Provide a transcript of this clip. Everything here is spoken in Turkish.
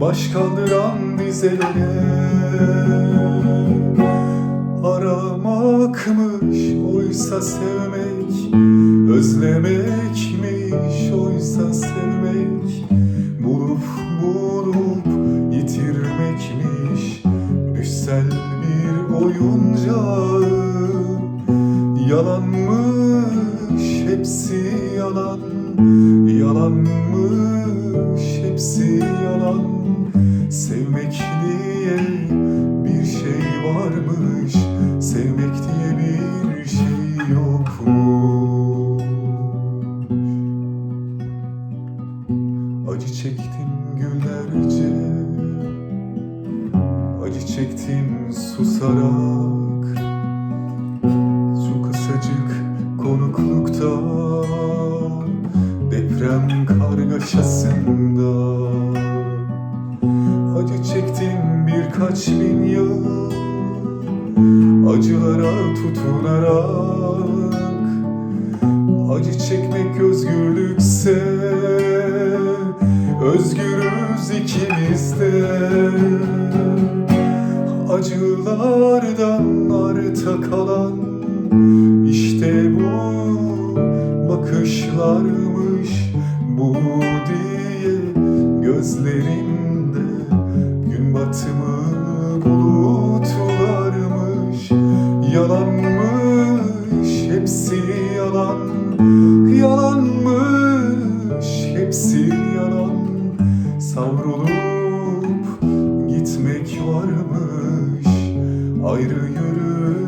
Baş kaldıran dizelere Aramakmış oysa sevmek. Özlemekmiş oysa sevmek. Bulup bulup yitirmekmiş. Düşsel bir oyuncağı. Yalanmış hepsi yalan. Yalanmış Sevmek diye bir şey varmış Sevmek diye bir şey yokmuş. Acı çektim günlerce Acı çektim susarak. Şu kısacık konuklukta Deprem kargaşasında birkaç bin yıl Acılara tutunarak Acı çekmek özgürlükse Özgürüz ikimiz de. Acılardan arta kalan Gün batımı bulutlarmış Yalanmış hepsi yalan. Yalanmış hepsi yalan. Savrulup gitmek varmış Ayrı yürü